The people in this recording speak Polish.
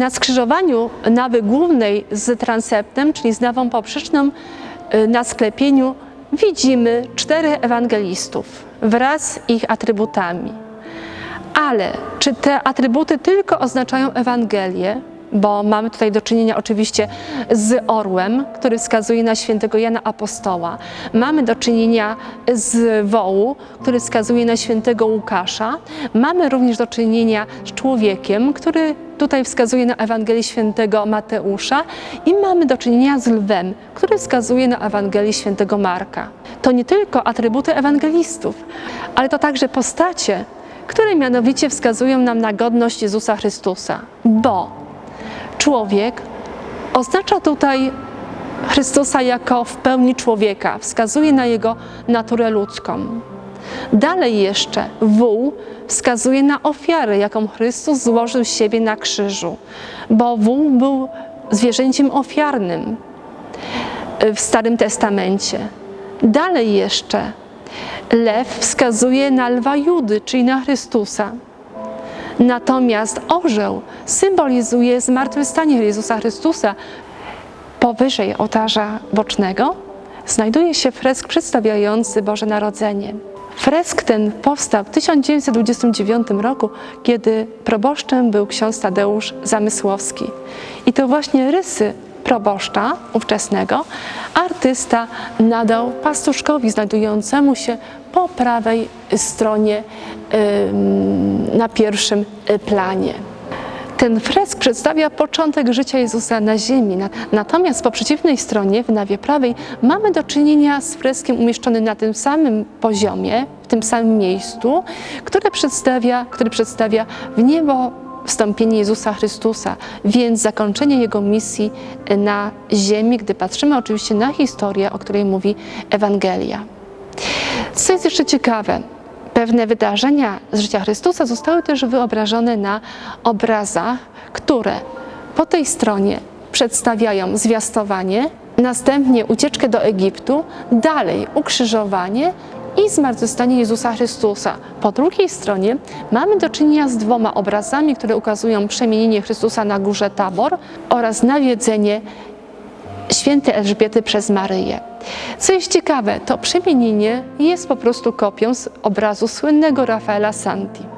Na skrzyżowaniu nawy głównej z transeptem, czyli z nawą poprzeczną y, na sklepieniu, widzimy czterech ewangelistów wraz z ich atrybutami. Ale czy te atrybuty tylko oznaczają Ewangelię? Bo mamy tutaj do czynienia oczywiście z orłem, który wskazuje na świętego Jana Apostoła. Mamy do czynienia z wołu, który wskazuje na świętego Łukasza. Mamy również do czynienia z człowiekiem, który tutaj wskazuje na Ewangelię świętego Mateusza i mamy do czynienia z lwem, który wskazuje na Ewangelię świętego Marka. To nie tylko atrybuty ewangelistów, ale to także postacie, które mianowicie wskazują nam na godność Jezusa Chrystusa, bo człowiek oznacza tutaj Chrystusa jako w pełni człowieka, wskazuje na jego naturę ludzką. Dalej jeszcze wół wskazuje na ofiarę, jaką Chrystus złożył siebie na krzyżu, bo wół był zwierzęciem ofiarnym w Starym Testamencie. Dalej jeszcze lew wskazuje na lwa Judy, czyli na Chrystusa. Natomiast orzeł symbolizuje zmartwychwstanie Jezusa Chrystusa. Powyżej ołtarza bocznego znajduje się fresk przedstawiający Boże Narodzenie. Fresk ten powstał w 1929 roku, kiedy proboszczem był ksiądz Tadeusz Zamysłowski. I to właśnie rysy proboszcza ówczesnego artysta nadał pastuszkowi znajdującemu się po prawej stronie na pierwszym y, planie. Ten fresk przedstawia początek życia Jezusa na ziemi. Na- Natomiast po przeciwnej stronie, w nawie prawej, mamy do czynienia z freskiem umieszczonym na tym samym poziomie, w tym samym miejscu, przedstawia, który przedstawia w niebo wstąpienie Jezusa Chrystusa, więc zakończenie Jego misji na ziemi, gdy patrzymy oczywiście na historię, o której mówi Ewangelia. Co jest jeszcze ciekawe, pewne wydarzenia z życia Chrystusa zostały też wyobrażone na obrazach, które po tej stronie przedstawiają zwiastowanie, następnie ucieczkę do Egiptu, dalej ukrzyżowanie i zmartwychwstanie Jezusa Chrystusa. Po drugiej stronie mamy do czynienia z dwoma obrazami, które ukazują przemienienie Chrystusa na górze Tabor oraz nawiedzenie świętej Elżbiety przez Maryję. Co jest ciekawe, to przemienienie jest po prostu kopią z obrazu słynnego Rafaela Santi.